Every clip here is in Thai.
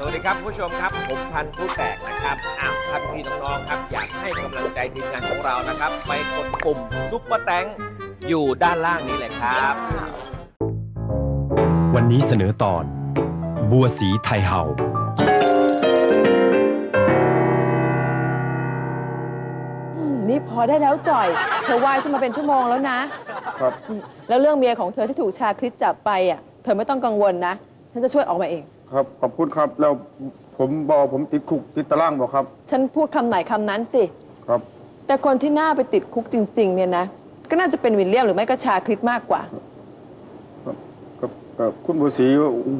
สวัสดีครับผู้ชมครับ ผมพันธุ์ผู้แตกนะครับอ้าวท่านพี่น้องๆครับอยากให้กำลังใจทีมงานของเรานะครับ ไปกดปุ่มซุปเปอร์แตงอยู่ด้านล่างนี้เลยครับ วันนี้เสนอตอน บัวสีไทยเห่า อืมนี่พอได้แล้วจ่อย เธอไหว้ฉันมาเป็นชั่วโมงแล้วนะครับอืมแล้วเรื่องเมียของเธอที่ถูกชาคริสจับไปอะ เธอไม่ต้องกังวลนะ ฉันจะช่วยออกมาเอง ครับขอบคุณครับแล้วผมบอกผมติดคุกติดตารางบอกครับ ฉันพูดคำไหนคำนั้นสิ ครับแต่คนที่น่าไปติดคุกจริง ๆ เนี่ยนะ ก็น่าจะเป็นวิลเลียมหรือไม่ก็ชาคริสมากกว่า ครับครับครับคุณบุษี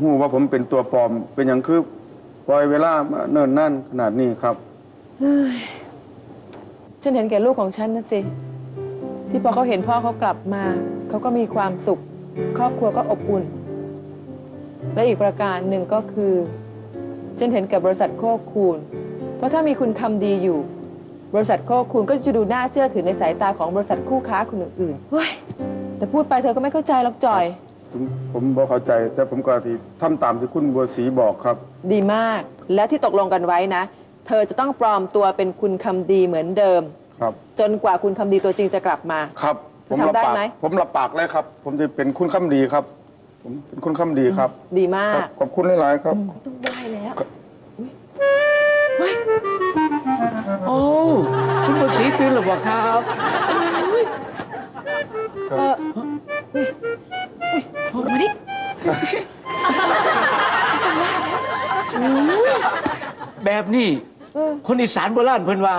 หูว่าผมเป็นตัวปลอม เป็นอย่างคือปล่อยเวลามาเนิ่นนั่นขนาดนี้ครับ ฉันเห็นแก่ลูกของฉันนะสิ ที่พอเขาเห็นพ่อเขากลับมา เขาก็มีความสุข ครอบครัวก็อบอุ่น และอีกประการหนึ่งก็คือฉันเห็นกับบริษัทโคคูณ เพราะถ้ามีคุณคำดีอยู่ บริษัทโคคูณก็จะดูน่าเชื่อถือในสายตาของบริษัทคู่ค้าคนอื่นๆเฮ้ยแต่พูดไปเธอก็ไม่เข้าใจหรอกจอย ผมผมบอกเข้าใจ แต่ผมก็ที่ทำตามที่คุณบัวศรีบอกครับ ดีมาก และที่ตกลงกันไว้นะ เธอจะต้องปลอมตัวเป็นคุณคำดีเหมือนเดิม ครับ จนกว่าคุณคำดีตัวจริงจะกลับมา ครับ ผมทำรับได้ปากไหม ผมรับปากเลยครับ ผมจะเป็นคุณคำดีครับ ผมเป็นคุณคำดีครับดีมาครัก บขอบคุณหลาย ๆ ครับ ต้องได้แล้วโอ้คุณภาษีตื่นหรือเปล่าครับเออโอ้มาดิแบบนี้เออคนอีสานโบราณเพิ่นว่า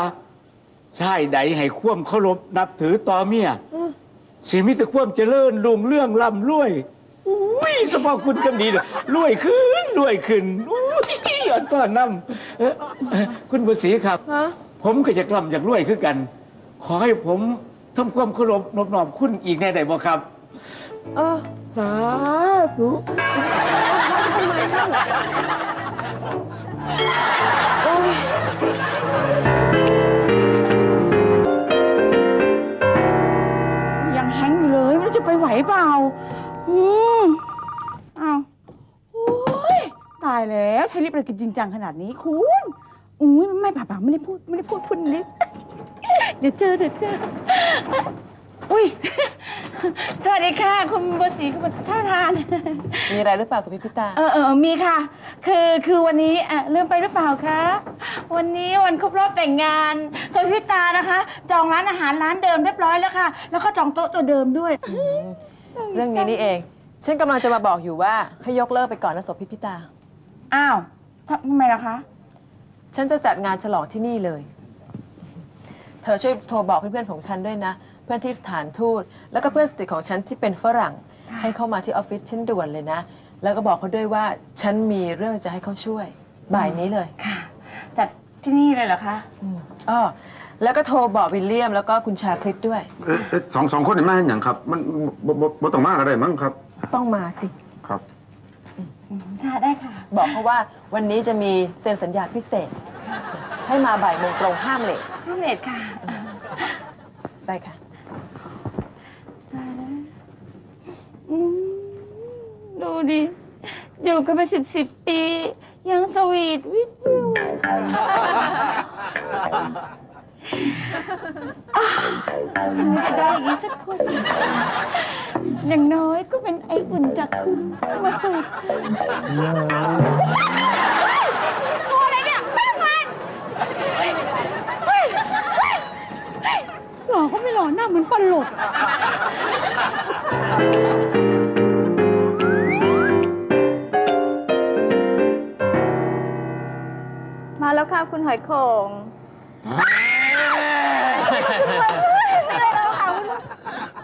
ชายใดให้ความเคารพนับถือต่อเมียเออสิมีแต่ความเจริญรุ่งเรื่องร่ำรวย อุ้ยสมองคุณคำดีเลยรวยขึ้นรวยขึ้นอุ้ยอันซ่อนน้ำเอ่อเอ่อคุณภาษีครับ ฮะ ผมก็จะกล่ำอยากรวยคือกัน ขอให้ผมทำความเคารพนอบน้อมคุณอีกแน่ได้บ่ครับ เออสาธุยังแฮงก์อยู่เลยไม่รู้จะไปไหวเปล่าอืม อ้าวโอ้ยตายแล้วใช้ลิปอะไรกันจริงจังขนาดนี้คุณอุ้ยไม่ป่าป่าไม่ได้พูดไม่ได้พูดพูดลิปเดี๋ยวเจอเดี๋ยวเจออุ้ยสวัสดีค่ะ คุณบัวศรีคุณท่านประธาน มีอะไรหรือเปล่ากับพี่พิตา เออเออมีค่ะ คือคือวันนี้อะเริ่มไปหรือเปล่าคะวันนี้วันครบรอบแต่งงานส่วนพี่ตานะคะ จองร้านอาหารร้านเดิมเรียบร้อยแล้วค่ะ แล้วก็จองโต๊ะตัวเดิมด้วย เรื่องนี้นี่เอง ฉันกำลังจะมาบอกอยู่ว่าให้ยกเลิกไปก่อนนะศพพี่พิตา อ้าวทำทำไมล่ะคะ ฉันจะจัดงานฉลองที่นี่เลย เธอช่วยโทรบอกเพื่อนๆของฉันด้วยนะ เพื่อนที่สถานทูต แล้วก็เพื่อนสนิทของฉันที่เป็นฝรั่ง ให้เข้ามาที่ออฟฟิศฉันด่วนเลยนะ แล้วก็บอกเขาด้วยว่าฉันมีเรื่องจะให้เขาช่วย บ่ายนี้เลยค่ะ จัดที่นี่เลยเหรอคะอืมอ้อแล้วก็โทรบอกวิลเลียม แล้วก็คุณชาคริสด้วยเอ๊ะเอ๊ะสองสองคนนี่มาเห็นอย่างครับ มันบ่บ่บ่ต้องมากอะไรมั้งครับ ต้องมาสิ ครับ ค่ะได้ค่ะ บอกเขาว่าวันนี้จะมีเซ็นสัญญาพิเศษ ให้มาบ่ายโมงตรงห้ามเลทพี่เลดค่ะไปค่ะอืมดูดิ อยู่กันมาสิบสิบปี ยังสวีทวิทวิวอะ จะได้อย่างนี้สักคน อย่างน้อยก็เป็นไอ้อุ่นจากคุณมาสู่ฉันโอะไรเนี่ยไม่ทำงานเฮ้ยเฮ้ยเฮ้ยเฮ้ยหล่อก็ไม่หล่อหน้าเหมือนปลาหลด มาแล้วค่ะคุณหอยโขง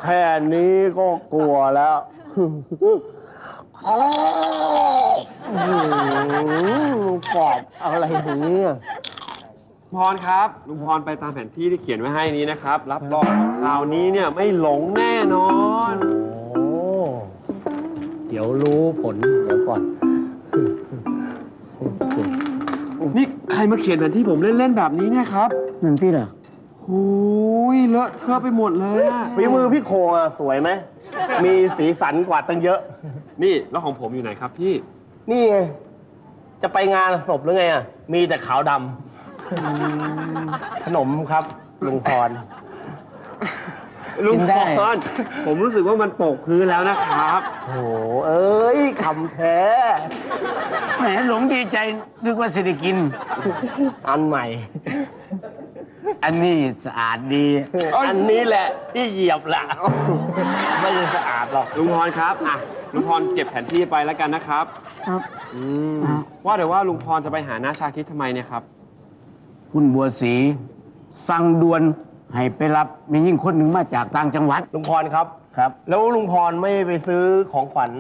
แค่นี้ก็กลัวแล้ว กรอบอะไรอย่างนี้ยพรครับลุงพรไปตามแผนที่ที่เขียนไว้ให้นี้นะครับ รับรองว่าคราวนี้เนี่ยไม่หลงแน่นอน โอ้ เดี๋ยวรู้ผลเดี๋ยวก่อน นี่ใครมาเขียนแผนที่ผมเล่น ๆ แบบนี้เนี่ยครับ นั่นที่น่ะ หูยเลอะเทอะไปหมดเลยอะฝีมือพี่โคงอะสวยไหม มีสีสันกว่าตั้งเยอะ นี่แล้วของผมอยู่ไหนครับพี่ นี่ไง จะไปงานศพหรือไงอะมีแต่ขาวดำขนมครับลุงพร ลุงกินได้พรผมรู้สึกว่ามันตกพื้นแล้วนะครับโอ้เอ้ยคำแท้ แหมหลงดีใจนึกว่าสิได้กิน อันใหม่ อันนี้สะอาดดี อันนี้แหละที่เหยียบละไม่ได้สะอาดหรอก ลุงพรครับอะลุงพรเก็บแผนที่ไปแล้วกันนะครับครับ อืมว่าแต่ว่าลุงพรจะไปหาน้าชาคิดทำไมเนี่ยครับ คุณบัวศรีสั่งด่วนให้ไปรับมียิ่งคนหนึ่งมาจากต่างจังหวัดลุงพรครับ ครับ แล้วลุงพรไม่ไปซื้อของขวัญ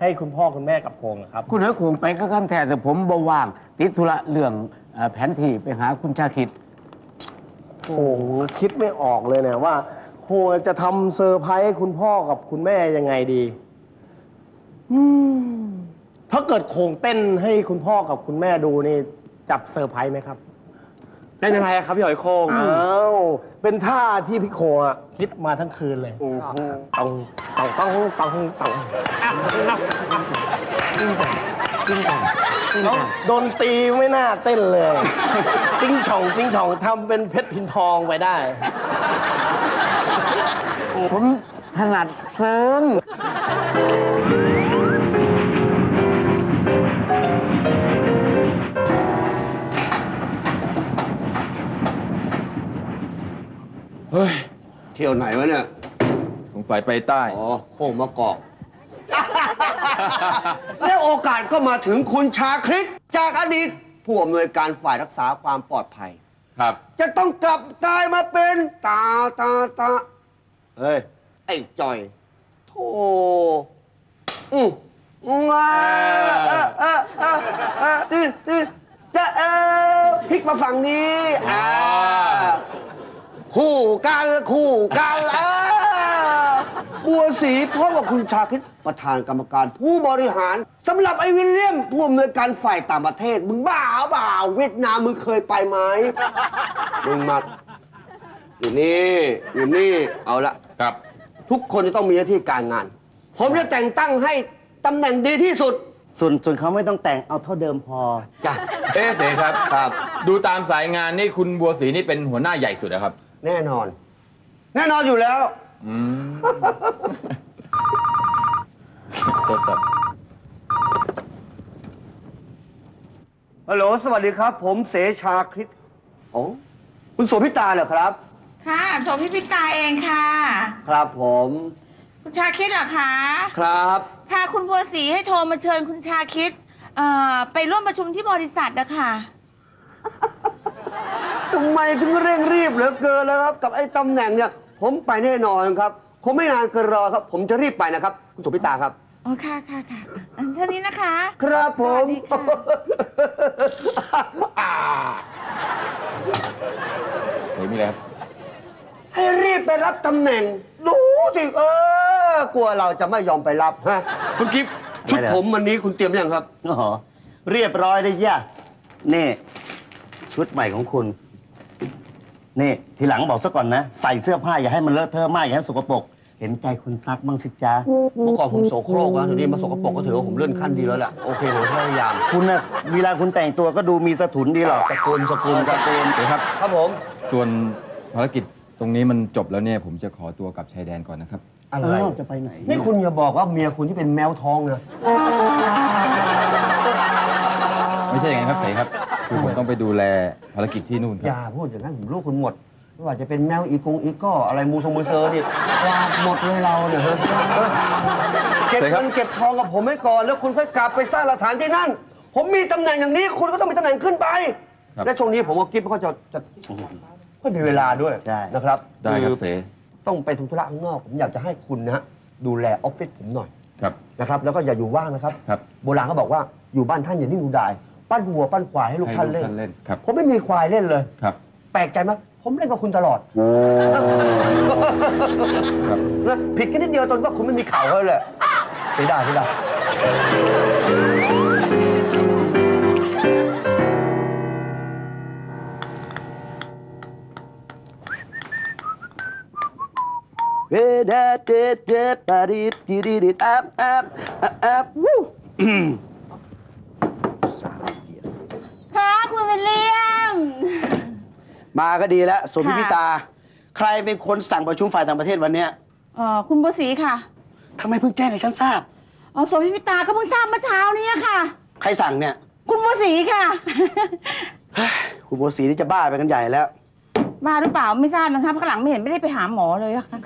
ให้คุณพ่อคุณแม่กับโคงเหรอครับ คุณเอ๋คงไปก็ขั้นแท้แต่ผมบ่ว่าง ติดธุระเรื่องเอ่อแผนที่ไปหาคุณชาคิด โอ้โหคิดไม่ออกเลยเนี่ยว่าโคงจะทำเซอร์ไพรส์คุณพ่อกับคุณแม่ยังไงดีอืมถ้าเกิดโคงเต้นให้คุณพ่อกับคุณแม่ดูนี่จับเซอร์ไพรส์ไหมครับได้ยังไงอะครับพี่หอยโคงอ้าวเป็นท่าที่พี่โคงอะคิดมาทั้งคืนเลยต้องต้องต้องต้องต้อง แล้วดนตรีไม่น่าเต้นเลย ติ้งช่องติ้งช่องทำเป็นเพชรพินทองไปได้ ผมถนัดเซิงเที่ยวไหนวะเนี่ย สงสัยไปใต้ อ๋อ โค้งมะกอก แล้วโอกาสก็มาถึงคุณชาคริตจากอดีตผู้อำนวยการฝ่ายรักษาความปลอดภัย ครับ จะต้องกลับกลายมาเป็นตาตาตาเฮ้ย ไอ้จอยโธ่อืมมาเออเออเออเออตื้อตื้อจะเออพลิกมาฝั่งนี้อ่าคู่กันคู่กันเออ บัวสีพร้อมกับคุณชาคิดประธานกรรมการผู้บริหารสำหรับไอ้วิลเลียมผู้อำนวยการฝ่ายต่างประเทศ มึงบ้าเปล่าเวียดนามมึงเคยไปไหมมึงมาอยู่นี่อยู่นี่เอาละ ครับ ทุกคนจะต้องมีหน้าที่การงาน ผมจะแต่งตั้งให้ตำแหน่งดีที่สุด ส่วนส่วนเขาไม่ต้องแต่งเอาเท่าเดิมพอ จ้ะ เอ๊ะเสครับ ครับ ดูตามสายงานนี่คุณบัวศรีนี่เป็นหัวหน้าใหญ่สุดนะครับ แน่นอน แน่นอนอยู่แล้ว อืมทดสอบฮัลโหลสวัสดีครับ ผมเสชาคริตโอ้คุณโสพิตาเหรอครับ ค่ะโสมพิพิตาเองค่ะ ครับผม คุณชาคิดเหรอคะครับ ค่ะคุณบัวศรีให้โทรมาเชิญคุณชาคิดเอ่อไปร่วมประชุมที่บริษัทนะคะทำไมถึงเร่งรีบเหลือเกินแล้วครับ กับไอ้ตำแหน่งเนี่ย ผมไปแน่นอนครับ ผมไม่นานเกินรอครับ ผมจะรีบไปนะครับ คุณโสพิตาครับ อ๋อค่ะค่ะค่ะอันเท่านี้นะคะ ครับผม สวัสดีค่ะ อ่าเฮ้ยมีอะไรครับ ให้รีบไปรับตำแหน่ง ดูสิเออ กลัวเราจะไม่ยอมไปรับฮะคุณกิฟต์ชุดไม่ได้ ผมวันนี้คุณเตรียมหรือยังครับอ๋อเรียบร้อยได้ย่ะนี่ ชุดใหม่ของคุณ นี่ทีหลังบอกซะก่อนนะ ใส่เสื้อผ้าอย่าให้มันเลอะเทอะมากอย่าให้สกปรกเห็นใจคนซักบ้างสิจ๊ะเมื่อก่อนผมโสโครกนะทีนี้มาสกปรกก็ถือว่าผมเลื่อนขั้นดีแล้วแหละโอเคผมพยายามคุณนะเวลาคุณแต่งตัวก็ดูมีสถุนดีหรอกสกุลสกุลสกุลเดี๋ยวครับ ครับผมส่วนภารกิจตรงนี้มันจบแล้วเนี่ย ผมจะขอตัวกลับชายแดนก่อนนะครับ อะไรอ้าวจะไปไหนนี่คุณอย่าบอกว่าเมียคุณที่เป็นแมวทองนะไม่ใช่อย่างนั้นครับเสครับ คือผมต้องไปดูแลภารกิจที่นู่นคอรับ ย่าพูดอย่างนั้นผมลูกคุณหมดไม่ว่าจะเป็นแมวอีกงอีกก็อะไรมูทรงมูเซอร์นี่กวาดหมดเลยเราเนี่ยเฮ้ยเออเก็บใช่ครัเงิบ นเก็บทองกับผมไว้ก่อน แล้วคุณค่อยกลับไปสร้างหลักฐานที่นั่น ผมมีตำแหน่งอย่างนี้ คุณก็ต้องมีตำแหน่งขึ้นไปครับและช่วงนี้ผมกับกิ๊บก็จะจะก็มีเวลาด้วยใช่ นะครับได้ครับอเสต้องไปทุธุระข้างนอก ผมอยากจะให้คุณนะฮะดูแลออฟฟิศผมหน่อย ครับ นะครับแล้วก็อย่าอยู่ว่างนะครับ ครับ โบราณเขาบอกว่าอยู่บ้านท่านอย่านิ่งดูดาย ปั้นวัวปั้นควายให้ลูกให้ท่านลูกเล่นท่านเล่น ครับ ผมไม่มีควายเล่นเลย ครับ แปลกใจไหมผมเล่นกับคุณตลอดครับ นะผิดแค่นิดเดียวตอนว่าคุณไม่มีเข่าเขาเลยเสียดายเสียดายเฮ้เดเดเดปาริดดิดิดิดอัพอัพอัพอัพวู้สาม มาก็ดีแล้วโสมพิค่ะพิตา ใครเป็นคนสั่งประชุมฝ่ายต่างประเทศวันเนี้ยเอ่อคุณบัวศรีค่ะทำไมเพิ่งแจ้งให้ฉันทราบ อ๋อโสพิพิตาก็เพิ่งทราบเมื่อเช้านี้ค่ะ ใครสั่งเนี่ยคุณบัวศรีค่ะ เฮ้ยคุณบัวศรีนี่จะบ้าไปกันใหญ่แล้วบ้าหรือเปล่าไม่ทราบนะคะเพราะข้างหลังไม่เห็นไม่ได้ไปหาหมอเลยอะค่ะ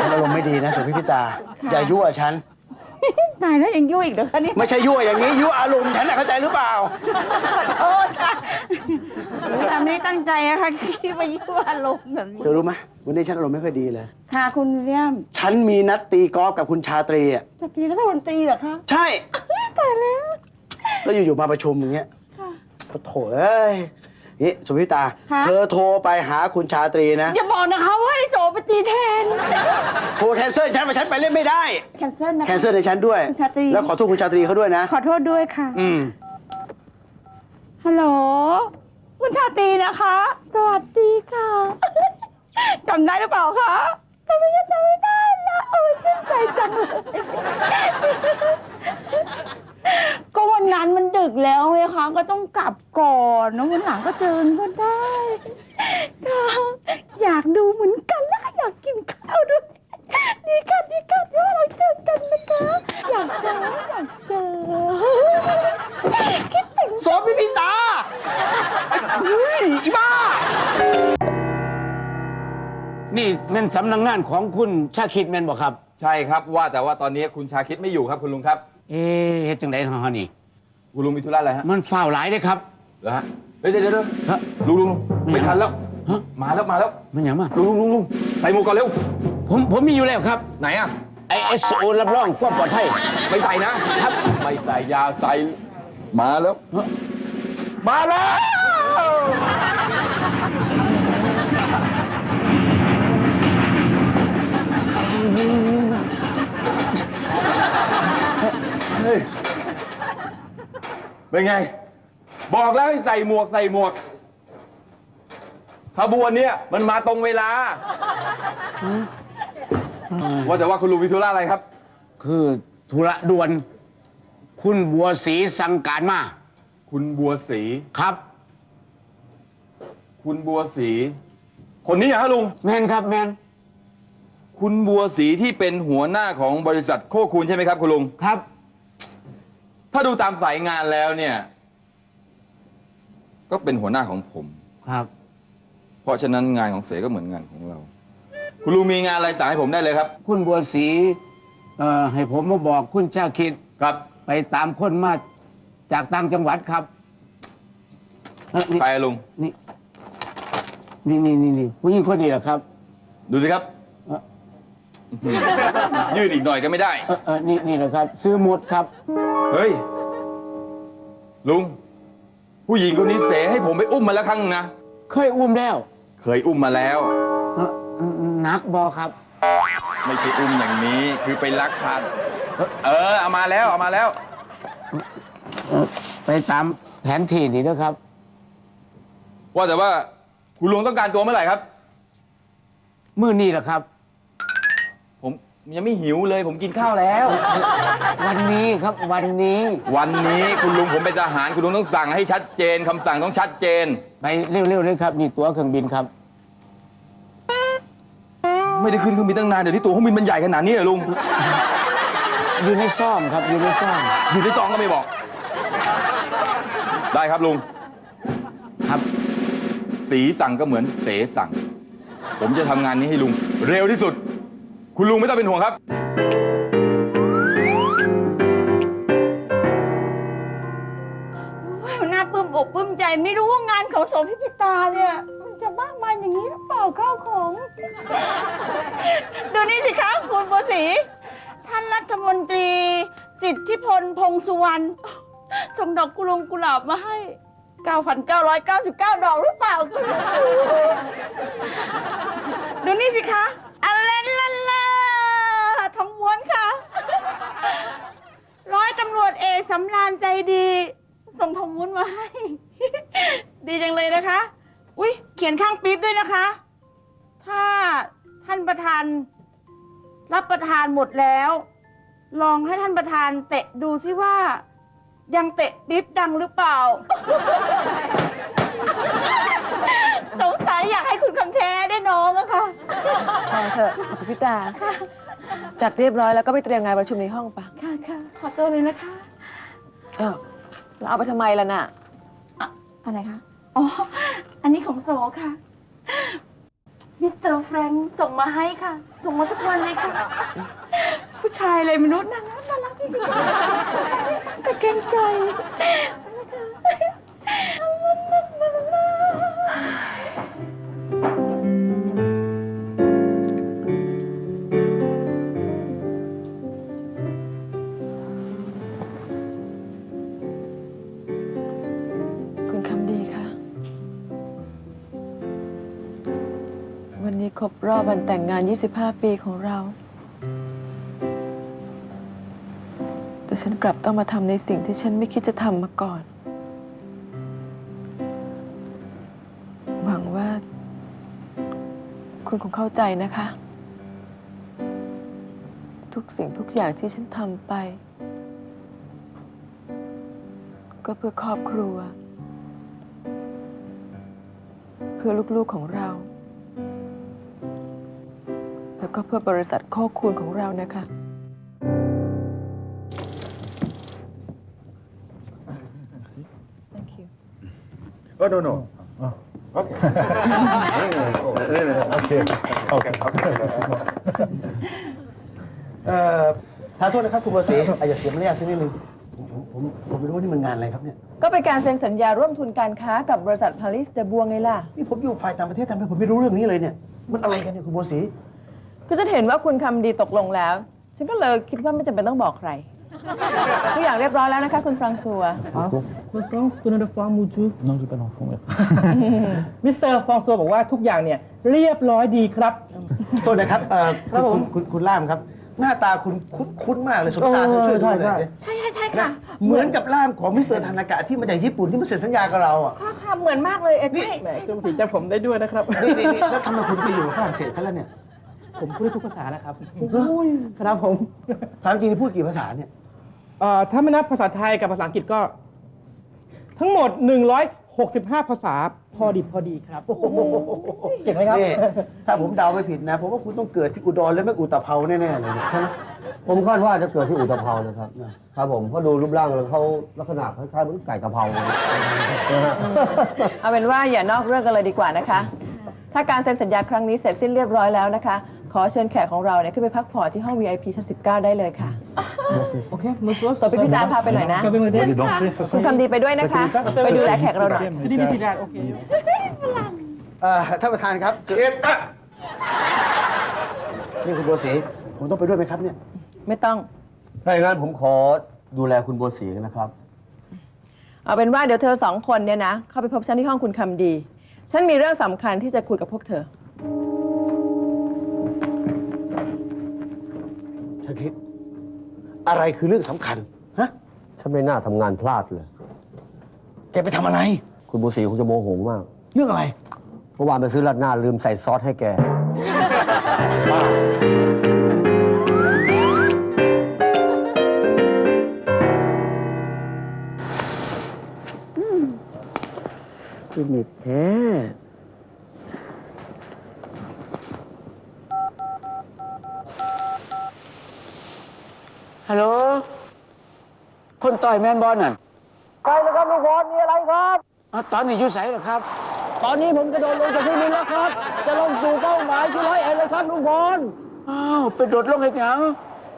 ฉันอารมณ์ไม่ดีนะโสมพิพิตาค่ะอย่ายั่วฉัน ตายแล้วยังยุ่ยอีกเหรอคะเนี่ยไม่ใช่ยั่วอย่างนี้ยั่วอารมณ์ฉันน่ะเข้าใจหรือเปล่า ขอโทษค่ะหนูทำไม่ได้ตั้งใจอะค่ะคิดว่ายั่วอารมณ์แบบนี้เธอรู้ไหมวันนี้ฉันอารมณ์ไม่ค่อยดีเลย ค่ะคุณวิลเลียมฉันมีนัดตีกอล์ฟกับคุณชาตรีอะจะตีรัฐมนตรีเหรอคะใช่ ตายแล้ว แล้วอยู่ๆมาประชุมอย่างเงี้ยค่ะโอ้โถเอ้ย นี่สุพิตาค่ะเธอโทรไปหาคุณชาตรีนะ อย่าบอกนะคะว่าไอ้โสไปตีแทน โทรแคนเซิลฉันมาฉันไปเล่นไม่ได้ แคนเซิลนะคะแคนเซิลในฉันด้วย คุณชาตรี แล้วขอโทษคุณชาตรีเขาด้วยนะ ขอโทษด้วยค่ะ อืม ฮัลโหล คุณชาตรีนะคะ สวัสดีค่ะ จำได้หรือเปล่าคะทำไมยังจำไม่ได้ล่ะโอ้ยชื่นใจจังเลย ก็วันนั้นมันดึก แล้วไงคะก็ต้องกลับก่อนนะวันหลังก็เจอกันก็ได้ค่ะอยากดูเหมือนกันแล้วก็อยากกินข้าวด้วยดีค่ะดีค่ะเดี๋ยวเราเจอกันนะคะ อยากเจออยากเจอคิดถึงโสพิพิตาเฮ้ยอีบ้า นี่แม่นสำนักงานของคุณชาคิดแม่นบอกครับ ใช่ครับว่าแต่ว่าตอนนี้คุณชาคิดไม่อยู่ครับคุณลุงครับ เอ๊ะเฮ็ดจังได๋ฮะนี่ คุณลุงมีธุระอะไรฮะมันฝ้าวหลายเด้ครับ เหรอฮะเฮ้ยเดี๋ยวเดี๋ยวเดี๋ยวฮะลุงลุงลุงไม่ไม่ทันแล้วฮะ มาแล้วมาแล้วมันหยังมาลุงลุงลุงลุงใส่หมวกก่อนเร็วผมผมมีอยู่แล้วครับไหนอะไอเอสโอรับรองความปลอดภัยไม่ใส่นะครับไม่ใส่ยาใส่มาแล้วมาแล้วเฮ้ย เป็นไง บอกแล้วให้ใส่หมวกใส่หมวกขบวนเนี้ยมันมาตรงเวลา ว่าแต่ว่าคุณลุงวิทุระอะไรครับ คือธุระด่วน คุณบัวศรีสั่งการมา คุณบัวศรีครับ คุณบัวศรีคนนี้เหรอฮะลุง แมนครับแมนคุณบัวศรีที่เป็นหัวหน้าของบริษัทโคคูณใช่ไหมครับ คุณลุง ครับ ถ้าดูตามสายงานแล้วเนี่ย ก็เป็นหัวหน้าของผม ครับ เพราะฉะนั้นงานของเสก็เหมือนงานของเรา คุณลุงมีงานอะไรสั่งให้ผมได้เลยครับ คุณบัวศรีเอ่อให้ผมมาบอกคุณชาคิดครับ ไปตามคนมาจากต่างจังหวัดครับเอ่อนี่ใครอะลุง นี่นี่นี่นี่นี่ผู้หญิงคนนี้แหละครับ ดูสิครับเอ่อ ยืดอีกหน่อยก็ไม่ได้ เออเออนี่นี่แหละครับ ซื้อหมดครับ เฮ้ย ลุง ผู้หญิงคนนี้เสให้ผมไปอุ้มมาแล้วครั้งนึงนะ เคยอุ้มแล้วเคยอุ้มมาแล้ว เอ่อหนักบอครับ ไม่ใช่อุ้มอย่างนี้ คือไปลักพาเออ เอามาแล้ว เอามาแล้วเอ่อไปตามแผนที่นี่นะครับ ว่าแต่ว่าคุณลุงต้องการตัวเมื่อไหร่ครับ มื่อนี่แหละครับผม ยังไม่หิวเลยผมกินข้าวแล้ว วันนี้ครับวันนี้วันนี้คุณลุงผมเป็นทหารคุณลุงต้องสั่งให้ชัดเจนคำสั่งต้องชัดเจน ไปเร็วๆเลยครับนี่ตั๋วเครื่องบินครับ ไม่ได้ขึ้นเครื่องบินตั้งนานเดี๋ยวนี้ตัวเครื่องบินมันใหญ่ขนาดนี้เหรอลุงอยู่ในซ่อมครับอยู่ในซ่อมอยู่ในซองก็ไม่บอก ได้ครับลุงครับสีสั่งก็เหมือนเสสั่ง ผมจะทำงานนี้ให้ลุง เร็วที่สุด คุณลุงไม่ต้องเป็นห่วงครับโอ้ยมันน่าปลื้มอกปลื้มใจไม่รู้ว่างานของโสพิพิตาเนี่ย มันจะมากมายอย่างนี้หรือเปล่าข้าวของ ดูนี่สิคะคุณบัวศรีท่านรัฐมนตรี สิทธิพลพงษ์สุวรรณส่งดอกกุหลงกุหลาบมาให้ 9,999 ดอกหรือเปล่าคุณดูนี่สิคะอันเลนลันลาทองม้วนค่ะ ร้อยตำรวจเอกสำราญใจดี ส่งทองม้นมาให้ ดีจังเลยนะคะ อุ้ยเขียนข้างปี๊บด้วยนะคะ ถ้าท่านประธานรับประทานหมดแล้ว ลองให้ท่านประธานเตะดูซิว่า ยังเตะปี๊บดังหรือเปล่า สงสารอยากให้คุณคำแท้ได้น้องอะค่ะพอเถอะสัพพิตา จัดเรียบร้อยแล้วก็ไปเตรียมงานประชุมในห้องปะค่ะค่ะขอตัวเลยนะคะเออแล้วเอาไปทำไมล่ะน่ะ อะไรคะ อ๋อ อันนี้ของโสค่ะ มิสเตอร์แฟรงค์ส่งมาให้ค่ะ ส่งมาทุกวันเลยค่ะ ผู้ชายอะไรมนุษย์น่ารักน่ารักจริงๆแต่เกรงใจคุณ นี้ครบรอบวันแต่งงาน 25 ปีของเรา แต่ฉันกลับต้องมาทำในสิ่งที่ฉันไม่คิดจะทำมาก่อน หวังว่า คุณคงเข้าใจนะคะ ทุกสิ่งทุกอย่างที่ฉันทำไป ก็เพื่อครอบครัว เพื่อลูกๆของเรา แล้วก็เพื่อบริษัทโคคูณของเรานะคะ Thank you โอ้ no no โอเคโอเคโอเคโอเคเอ่อทานโทษนะครับคุณบัวศรีอาจจะเสียมารยาทสักนิดนึงผมผมผมผมไม่รู้ว่านี่มันงานอะไรครับเนี่ย ก็เป็นการเซ็นสัญญาร่วมทุนการค้ากับบริษัทพาริสเดบัวไงล่ะ นี่ผมอยู่ฝ่ายต่างประเทศทำไมผมไม่รู้เรื่องนี้เลยเนี่ย มันอะไรกันเนี่ยคุณบัว ศรีคือฉันเห็นว่าคุณคำดีตกลงแล้ว ฉันก็เลยคิดว่าไม่จำเป็นต้องบอกใครทุกอย่างเรียบร้อยแล้วนะคะ คุณฟรังซัวตัวนั้นฟอร์มูจูน้องดูเป็นของผมมิสเตอร์ฟองซัวบอกว่าทุกอย่างเนี่ยเรียบร้อยดีครับ โทษนะครับเอ่อครับผมคุณคุณคุณล่ามครับ หน้าตาคุณคุ้นคุ้นมากเลยสมตาเธอช่วยดูหน่อยสิใช่ใช่ใช่ค่ะ เหมือนกับล่ามของมิสเตอร์ธนากะที่มาจากญี่ปุ่นที่มาเซ็นสัญญากับเราอะค่ะค่ะเหมือนมากเลยเอ้ยนี่ ใช่แหมใช่คุณผีจำผมได้ด้วยนะครับ นี่นี่นี่แล้วทำไมคุณไปอยู่ฝรั่งเศสซะแล้วเนี่ย ผมพูดได้ทุกภาษานะครับครับผมถามจริงนี่พูดกี่ภาษาเนี่ยเอ่อถ้าไม่นับภาษาไทยกับภาษาอังกฤษก็ ทั้งหมด 165 ภาษาพอดีพอดีครับ เก่งไหมครับ นี่ถ้าผมเดาไม่ผิดนะผมว่าคุณต้องเกิดที่อุดรแล้วไม่อุตภเปาแน่ๆเลยเนี่ยใช่ไหม ผมคาดว่าจะเกิดที่อุตภเปานะครับ ครับผมเพราะดูรูปร่างแล้วเขาลักษณะคล้ายๆเหมือนไก่กะเพรานะฮะเอาเป็นว่าอย่านอกเรื่องกันเลยดีกว่านะคะ ถ้าการเซ็นสัญญาครั้งนี้เสร็จสิ้นเรียบร้อยแล้วนะคะข อเชิญแขกของเราเนี่ยขึ้นไปพักผ่อนที่ห้อง VIP ชั้น19 ได้เลยค่ะ โอเคมือซัวต่อไปพี่ตาพาไปหน่อยนะคุณคำดีไปด้วยนะคะ ไปดูแลแขกเราหน่อยที่นี่มีทีแรกโอเค เอ่อท่านประธานครับเชฟอะนี่คุณบัวศรีผมต้องไปด้วยไหมครับเนี่ย ไม่ต้อง ถ้าอย่างนั้นผมขอดูแลคุณบัวศรีนะครับ เอาเป็นว่าเดี๋ยวเธอสองคนเนี่ยนะ เข้าไปพบฉันที่ห้องคุณคำดี ฉันมีเรื่องสำคัญที่จะคุยกับพวกเธอ ฉันคิด อะไรคือเรื่องสำคัญ ฮะ ฉันไม่น่าทำงานพลาดเลย แกไปทำอะไร คุณบัวศรีคงจะโมโหมาก เรื่องอะไร เมื่อวานไปซื้อราดหน้าลืมใส่ซอสให้แกบ้าคือมิดแท้ ฮัลโหล คน ต่อยแมนบอลน่ะใครนะครับลูกบอลมีอะไรครับอตอนนี้อยู่ไสเหรอครับ ตอนนี้ผมกระโดดลงจากเครื่องบินแล้วครับ จะลงสู่เป้าหมายที่ร้อยเอ็ดเลยครับลุงพลอ้าวไปโดดลงอีกยัง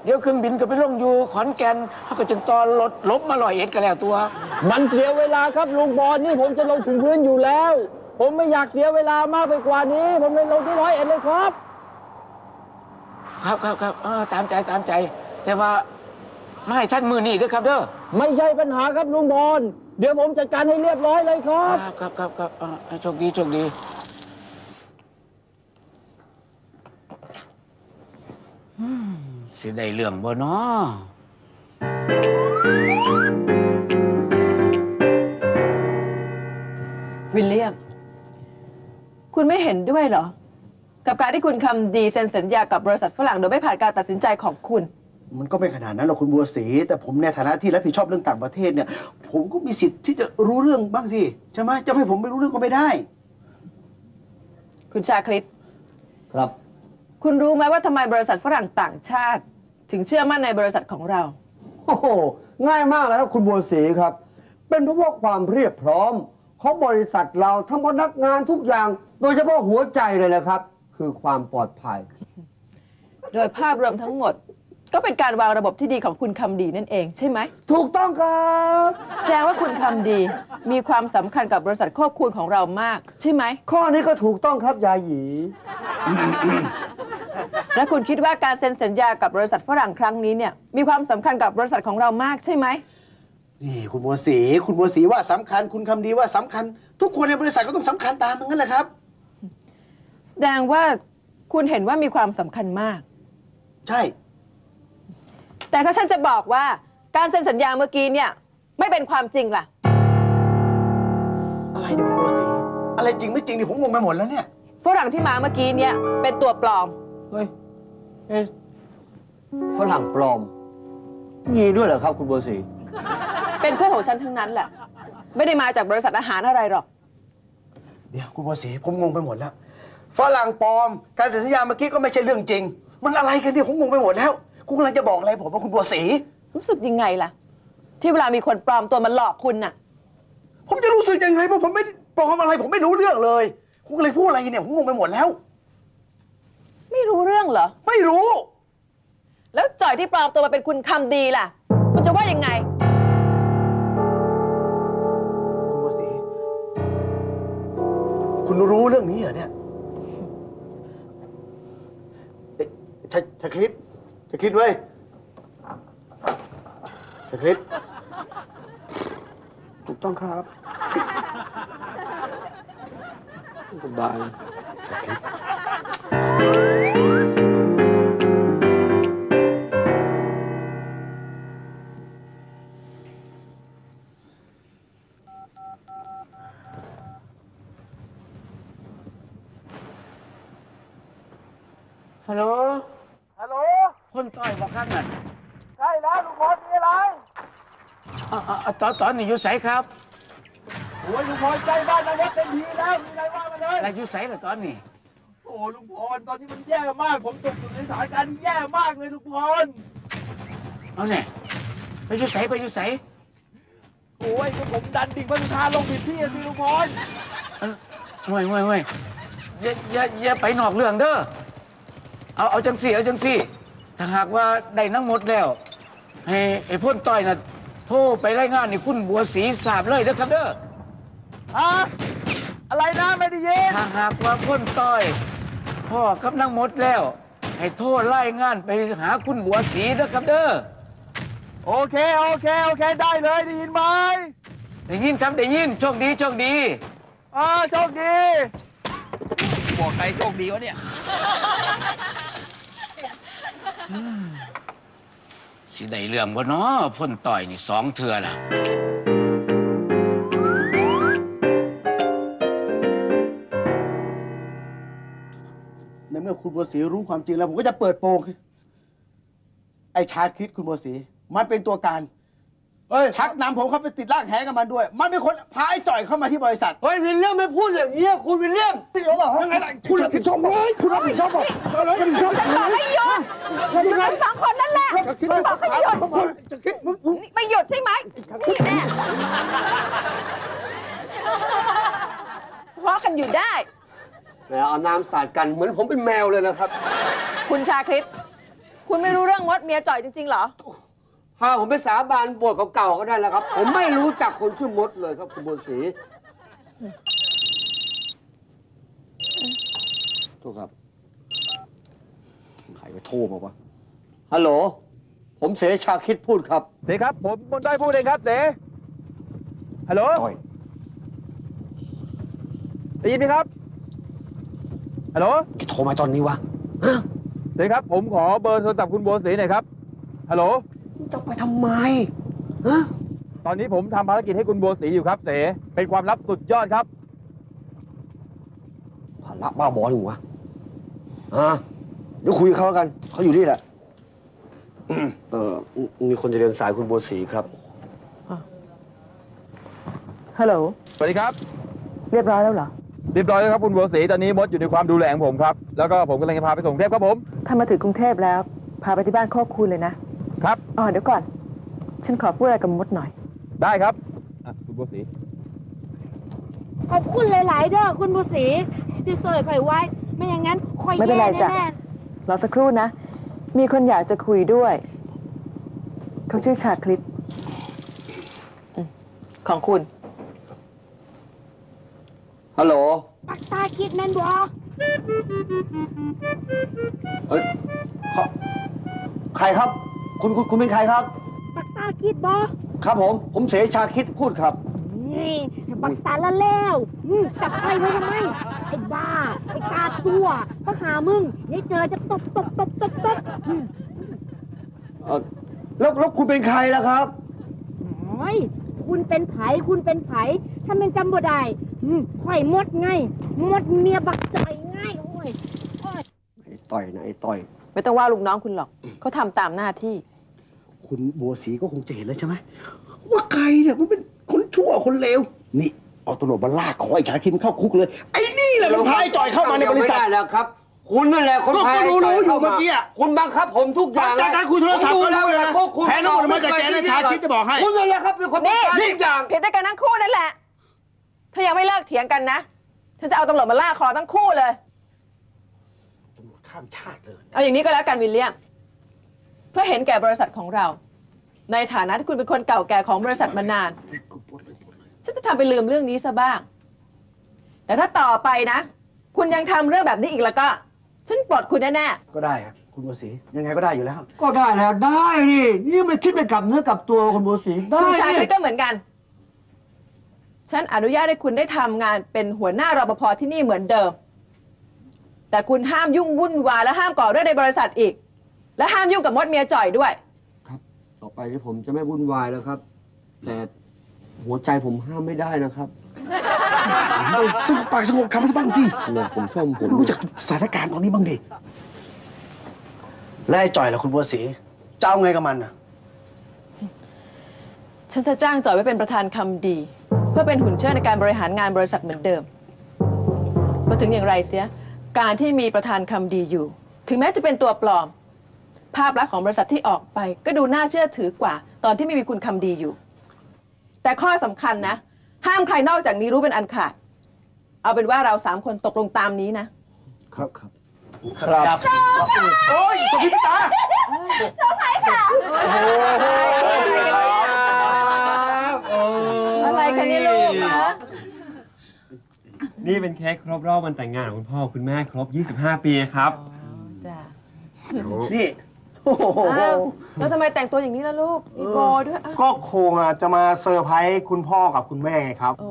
เดี๋ยวเครื่องบินก็ไปลงอยู่ขอนแก่นเขาก็จึงตอนรถลบมาลอยเอ็ดกันแล้วตัว มันเสียเวลาครับลุงบอลนี่ผมจะลงถึงพื้นอยู่แล้ว ผมไม่อยากเสียเวลามากไปกว่านี้ ผมเลยลงที่ร้อยเอ็ดเลยครับ ครับครับครับเออตามใจตามใจ แต่ว่าไม่ให้ท่านมือนี่ด้วยครับเด้อ ไม่ใช่ปัญหาครับลุงบอลเดี๋ยวผมจัดการให้เรียบร้อยเลยครัคบ รับครับครับครับอ่าโชคดีโชคดีอืมสิได้เรื่องบ่เนาะวิลเลียม คุณไม่เห็นด้วยเหรอ กับการที่คุณคำดีเซ็นสัญญากับบริษัทฝรั่งโดยไม่ผ่านการตัดสินใจของคุณ มันก็ไม่ขนาดนั้นหรอกคุณบัวศรีแต่ผมในฐานะที่รับผิดชอบเรื่องต่างประเทศเนี่ย ผมก็มีสิทธิ์ที่จะรู้เรื่องบ้างสิใช่ไหมจะไม่ให้ผมไม่รู้เรื่องก็ไม่ได้ คุณชาคริตครับ คุณรู้ไหมว่าทำไมบริษัทฝรั่งต่างชาติ ถึงเชื่อมั่นในบริษัทของเรา โอ้โหง่ายมากเลยครับคุณบัวศรีครับ เป็นเพราะว่าความเรียบพร้อมของบริษัทเราทั้งพนักงานทุกอย่าง โดยเฉพาะหัวใจเลยนะครับ คือความปลอดภัย โดยภาพรวมทั้งหมด ก็เป็นการวางระบบที่ดีของคุณคำดีนั่นเองใช่ไหมถูกต้องครับแสดงว่าคุณคำดี มีความสำคัญกับบริษัทครอบครัวของเรามาก ใช่ไหม ข้อนี้ก็ถูกต้องครับยาหยี และคุณคิดว่าการเซ็นสัญญากับบริษัทฝรั่งครั้งนี้เนี่ยมีความสำคัญกับบริษัทของเรามากใช่ไหม นี่คุณบัวศรีคุณบัวศรีว่าสำคัญ คุณคำดีว่าสำคัญ ทุกคนในบริษัทก็ต้องสำคัญตามทั้งนั้นแหละครับ แสดงว่าคุณเห็นว่ามีความสำคัญมาก ใช่ แต่ถ้าฉันจะบอกว่าการเซ็นสัญญาเมื่อกี้เนี่ย ไม่เป็นความจริงล่ะ อะไรเนี่ยคุณบัวศรีอะไรจริงไม่จริงนี่ผมงงไปหมดแล้วเนี่ย ฝรั่งที่มาเมื่อกี้เนี่ยเป็นตัวปลอม เฮ้ยเอ๊ะฝรั่งปลอม มีด้วยเหรอครับคุณบัวศรีเป็นเพื่อนของฉันทั้งนั้นแหละ ไม่ได้มาจากบริษัทอาหารอะไรหรอก เดี๋ยวคุณบัวศรีผมงงไปหมดแล้ว ฝรั่งปลอม การเซ็นสัญญาเมื่อกี้ก็ไม่ใช่เรื่องจริง มันอะไรกันเนี่ยผมงงไปหมดแล้ว คุณกำลังจะบอกอะไรผมว่าคุณบัวศรีรู้สึกยังไงล่ะ ที่เวลามีคนปลอมตัวมาหลอกคุณน่ะ ผมจะรู้สึกยังไงเพราะผมไม่ได้ปลอมอะไร ผมไม่รู้เรื่องเลย คุณก็เลยพูดอะไรเนี่ยผมงงไปหมดแล้ว ไม่รู้เรื่องเหรอ ไม่รู้ แล้วจ่อยที่ปลอมตัวมาเป็นคุณคำดีล่ะ คุณจะว่ายังไง คุณบัวศรีคุณรู้เรื่องนี้เหรอเนี่ยเอ๊ะชาชาคริส ชาคริสเว้ยชาคริสถูกต้องครับสบายฮัลโหลฮัลโหล บอกครับนั่นใช่แล้วลุงพลมีอะไรอะอะอะตอนตอนนี้อยู่ใสครับโอ้ยลุงพลใจบ้านนวัดเต็มทีแล้วมีอะไรว่ามาเลยอะไรอยู่ใสเหรอตอนนี้ โอ้ลุงพลตอนนี้มันแย่มาก ผมตกอยู่ในสถานการณ์ที่แย่มากเลยลุงพลเอาเนี่ยไปอยู่ใสไปอยู่ใสโอ้ยก็ผมดันดิ่งพระสุธาลงผิดที่อะสิลุงพลเอ้าห่วยห่วยห่วยอย่าอย่าอย่าไปนอกเรื่องเด้อเอาเอาจังสี่เอาจังสี่ ถ้าหากว่าได้นั่งหมดแล้วให้ไอ้พ่นต้อยน่ะโทรไปรายงานให้คุณบัวศรีทราบเลยเด้อครับเด้อฮะอะไรนะไม่ได้ยินถ้าหากว่าพ่นต้อยพ่อกับนั่งหมดแล้ว ให้โทษรายงานไปหาคุณบัวศรีเด้อครับเด้อโอเค โอเค โอเค ได้เลยได้ยินไหมได้ยินครับได้ยินโชคดีโชคดีอ่าโชคดีบอกใครโชคดีวะเนี่ย สิได้เรื่องบ่เนาะพ่นต่อยนี่สองเทือล่ะ ในเมื่อคุณบัวศรีรู้ความจริงแล้ว ผมก็จะเปิดโปงไอ้ชาคิดคุณบัวศรีมันเป็นตัวการ เฮ้ยชักนำผมเข้าไปติดร่างแหกับมันด้วย มันเป็นคนพาไอ้จ่อยเข้ามาที่บริษัทเฮ้ยวิลเลียมไม่พูดอย่างนี้ยคุณวิลเลียมพี่เขาบอกยังไงล่ะคุณรับผิดชอบเลยคุณรับผิดชอบบอกอะไรรับผิดชอบบอกให้หยุดอยู่กันสองคนนั่นแหละจะคิดบอกให้หยุดจะคิดมึงไม่หยุดใช่ไหมนี่แน่เพราะกันอยู่ได้แล้วเอาน้ำสาดกันเหมือนผมเป็นแมวเลยนะครับ คุณชาคริตคุณไม่รู้เรื่องมดเมียจ่อยจริงๆเหรอ พาผมไปสาบานบวชเก่าๆก็ได้แล้วครับ ผมไม่รู้จักคนชื่อมดเลยครับคุณบุญศรีโทษครับใครไปโทรมาวะฮัลโหล ผมเสชาคิดพูดครับเสครับ ผมบนได้พูดเองครับเสฮัลโหลต่อยได้ยินไหมครับฮัลโหลที่โทรมาตอนนี้วะเสครับ ผมขอเบอร์โทรศัพท์คุณบัวศรีหน่อยครับฮัลโหล จะไปทำไมฮะตอนนี้ผมทำภารกิจให้คุณบัวศรีอยู่ครับเสเป็นความลับสุดยอดครับ ภาระบ้าบอหนึ่งวะอ่าเดี๋ยวคุยกับเขาแล้วกัน เขาอยู่นี่แหละเออมีคนจะเรียนสายคุณบัวศรีครับ ฮัลโหล สวัสดีครับ เรียบร้อยแล้วเหรอเรียบร้อยแล้วครับคุณบัวศรีตอนนี้มดอยู่ในความดูแลของผมครับ แล้วก็ผมกำลังจะพาไปส่งเทพครับผม ถ้ามาถึงกรุงเทพแล้ว พาไปที่บ้านครอบคุณเลยนะ ครับ อ๋อเดี๋ยวก่อน ฉันขอพูดอะไรกับมดหน่อย ได้ครับอะคุณบัวศรีขอบคุณหลายๆเด้อคุณบุษรีที่ช่วยข่อยไว้ ไม่อย่างนั้นข่อยไม่เป็นไรแย่จ้ะ แน่รอสักครู่นะ มีคนอยากจะคุยด้วย เขาชื่อชาคลิปอืมของคุณ ฮัลโหล ๆปักตาคิดแม่นบ่เอ้ยเขาใครครับ คุณคุณคุณเป็นใครครับ ปักตาคิดบ่ครับผม ผมเสชาคิดพูดครับ นี่ปักตาละแล้วอืมจับใครไว้ทำไมไอ้บ้าไอ้กาตัวเขาหามึงยายเจอจะตบตบตบตบตบอืมเอ่อแล้วแล้วคุณเป็นใครล่ะครับ โอ้ยคุณเป็นไผคุณเป็นไผถ้าเป็นจำบ่ได้อืมข่อยมดไงมดเมียบักจ่อยไงโอ้ยโอ้ย ไอ้ต่อยนะไอ้ต่อย ไม่ต้องว่าลูกน้องคุณหรอกเขาทำตามหน้าที่ คุณบัวศรีก็คงจะเห็นแล้วใช่ไหมว่าใครเนี่ยมันเป็นคนชั่วคนเลวนี่เอาตำรวจมาลากคอยชาคิมเข้าคุกเลย ไอ้นี่แหละมันพายจ่อยเข้ามาในบริษัท ไม่ได้แล้วครับ คุณนั่นแหละคนก็พาก็รู้จ่รู้อยู่ข้าาเมื่อกี้อะ คุณบังคับผมทุกอย่างจากนั้นคุยโทรศัพท์ผมก็รู้เลยนะพวกคุณแผนทั้งหมดมาจากแกและชาคิดจะบอกให้ คุณนั่นแหละครับเป็นคนบังนี่คับทุกอย่างผิดด้วยกันทั้งคู่นั่นแหละ ถ้ายังไม่เลิกเถียงกันนะ ฉันจะเอาตำรวจมาล่าคอทั้งคู่เลยตำรวจ ข้ามชาติเลย เอาอย่างนี้ก็แล้วกันวิลเลียม เพื่อเห็นแก่บริษัทของเรา ในฐานะที่คุณเป็นคนเก่าแก่ของบริษัทมานานฉันจะทำไปลืมเรื่องนี้ซะบ้าง แต่ถ้าต่อไปนะ คุณยังทำเรื่องแบบนี้อีกแล้วก็ ฉันปลดคุณแน่ก็ได้ครับคุณบัวศรียังไงก็ได้อยู่แล้ว ก็ได้แล้วได้นี่นี่ไม่คิดไปกับเนื้อกับตัวคุณบัวศรีๆได้คุณชายนี่คลิปก็เหมือนกัน ฉันอนุญาตให้คุณได้ทำงานเป็นหัวหน้ารปภที่นี่เหมือนเดิม แต่คุณห้ามยุ่งวุ่นวายและห้ามก่อเรื่องในบริษัทอีก และห้ามยุ่งกับมดเมียจ่อยด้วยต่อไปนี้ผมจะไม่วุ่นวายแล้วครับ แต่หัวใจผมห้ามไม่ได้นะครับเอาสงบปากสงบคำสักบ้างจีเนี่ยผมชมผมรู้จักสถานการณ์ตอนนี้บ้างดิแล้วไอ้จ่อยล่ะคุณบัวศรีจะเอาไงกับมันอะ ฉันจะจ้างจ่อยไว้เป็นประธานคำดี เพื่อเป็นหุ่นเชิดในการบริหารงานบริษัทเหมือนเดิมมาถึงอย่างไรเสีย การที่มีประธานคำดีอยู่ ถึงแม้จะเป็นตัวปลอม ภาพลักษณ์ของบริษัทที่ออกไป ก็ดูน่าเชื่อถือกว่า ตอนที่ไม่มีคุณคำดีอยู่ แต่ข้อสำคัญนะ ห้ามใครนอกจากนี้รู้เป็นอันขาด เอาเป็นว่าเราสามคนตกลงตามนี้นะ ครับครับ ครับโอ้ยสพิตาอะไรคะเนี่ยลูกนะ นี่เป็นเค้กครบรอบวันแต่งงานของคุณพ่อคุณแม่ครบ 25 ปีครับจ้ะนี่ โอ้โหอ้าวแล้วทำไมแต่งตัวอย่างนี้ล่ะลูกมีโบด้วยอ้าวก็คงอะจะมาเซอร์ไพรส์คุณพ่อกับคุณแม่ไงครับ โอ้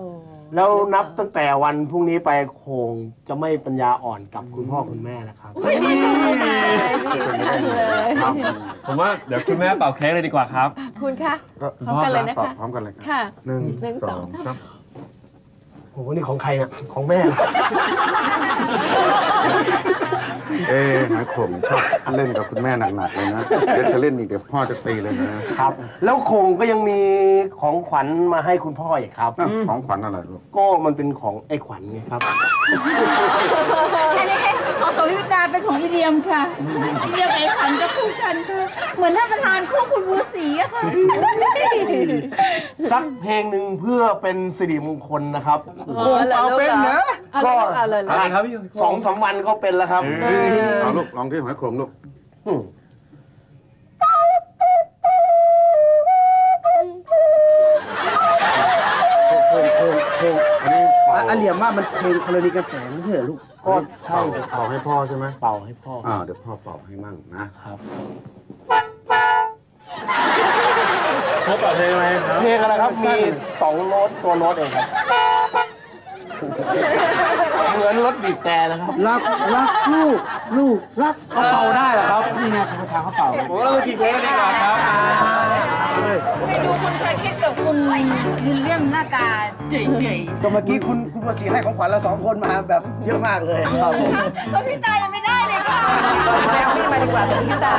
แล้วนับตั้งแต่วันพรุ่งนี้ไปคงจะไม่ปัญญาอ่อนกับคุณพ่อคุณแม่แล้วครับไม่ดีจังเลยดีจังเลยครับ ผมว่าเดี๋ยวคุณแม่เป่าเค้กเลยดีกว่าครับ คุณคะคุณพร้อมพ่อกันเลยคนะรับคะ พร้อมกันเลยครับค่ะหนึ่งหนึ่งสองครับ โอ้โหนี่ของใครนี่ยของแม่ เอ๊ะหายขมชอบเล่นกับคุณแม่หนักๆเลยนะ เดี๋ยวจะเล่นอีกเดี๋ยวพ่อจะตีเลยนะครับ แล้วคงก็ยังมีของขวัญมาให้คุณพ่ออีกครับอ้าวของขวัญอะไรลูก ก็มันเป็นของไอ้ขวัญไงครับอันนี้ของของพิตาเป็นของวิเลียมค่ะวิเลียมกับไอ้ขันจะคู่กันค่ะเหมือนท่านประธานคู่คุณบัวศรีอะค่ะสักเพลงหนึ่งเพื่อเป็นสิริมงคลนะครับคงเป่าเป็นนะก็เอาเลยอะไรครับพี่สองสามวันก็เป็นแล้วครับเอาลูกลองที่หอยขมลูกมเพลงเพลงเพลงอันนี้เป่าอะอะเหลี่ยมว่ามันเพลงธรณีกระแสไม่ใช่เหรอลูก ก็ใช่เป่าเป่าให้พ่อใช่ไหมเป่าให้พ่ออ่าเดี๋ยวพ่อเป่าให้มั่งนะครับพ่อเป่าเพลงอะไรครับเพลงอะไรครับมีสองโน้ตตัวโน้ตเองครับ เหมือนรถบีบแต่นะครับรักรักลูกลูกรักก็เป่าได้เหรอครับนี่ไงคุณประธานเขาเป่าผมว่าเราไปกินเค้กกันดีกว่าครับไปดูคุณชายคิดกับคุณวิลเลียมหน้าตาเจ๋ยก็เมื่อกี้คุณคุณบัวศรีให้ของขวัญเราสองคนมาแบบเยอะมากเลยครับผมๆก็พี่ตายังไม่ได้เลยค่ะแม่พี่มาดีกว่าพี่ตา